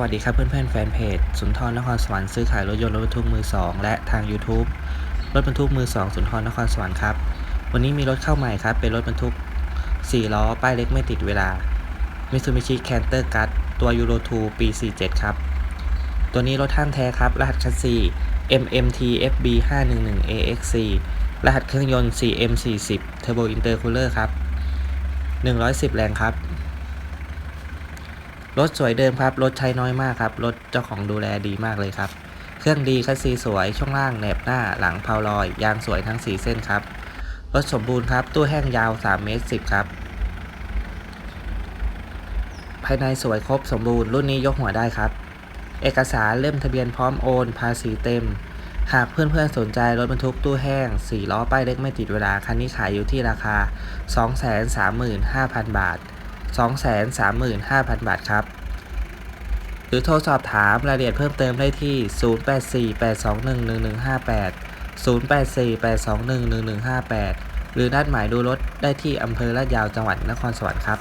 วัสดีครับเพื่อนๆแฟนเพจสุนทรนครสวรรค์ซื้อขายรถยนต์รถบรรทุกมือ 2 และทาง YouTube รถบรรทุกมือ 2 สุนทรนครสวรรค์ครับ วันนี้มีรถเข้าใหม่ครับ เป็นรถบรรทุก 4 ล้อ ป้ายเล็กไม่ติดเวลา Mitsubishi Canter Guard ตัว Euro 2 ปี 47 ครับ ตัวนี้รถท่านแท้ครับ รหัสคัสซี MMT FB 511 AXC รหัสเครื่องยนต์ 4M40 Turbo Intercooler ครับ 110 แรงครับ รถสวยเดิมครับ รถใช้น้อยมากครับ รถเจ้าของดูแลดีมากเลยครับ เครื่องดีคัสซีสวย ช่วงล่างแหนบหน้า หลังเพาลอย ยางสวยทั้ง 4 เส้นครับ รถสมบูรณ์ครับ ตู้แห้งยาว 3 เมตร 10 ครับ ภายในสวยครบสมบูรณ์ รุ่นนี้ยกหัวได้ครับ เอกสารเล่มทะเบียนพร้อมโอน ภาษีเต็ม หากเพื่อนๆสนใจรถบรรทุกตู้แห้ง 4 ล้อป้ายเล็กไม่ติดเวลา คันนี้ขายอยู่ที่ราคา 235,000 บาท 235,000 บาทครับ หรือโทรสอบถามรายละเอียดเพิ่มเติมได้ที่ 0848211158 0848211158 หรือนัดหมายดูรถได้ที่อำเภอลาดยาวจังหวัดนครสวรรค์ครับ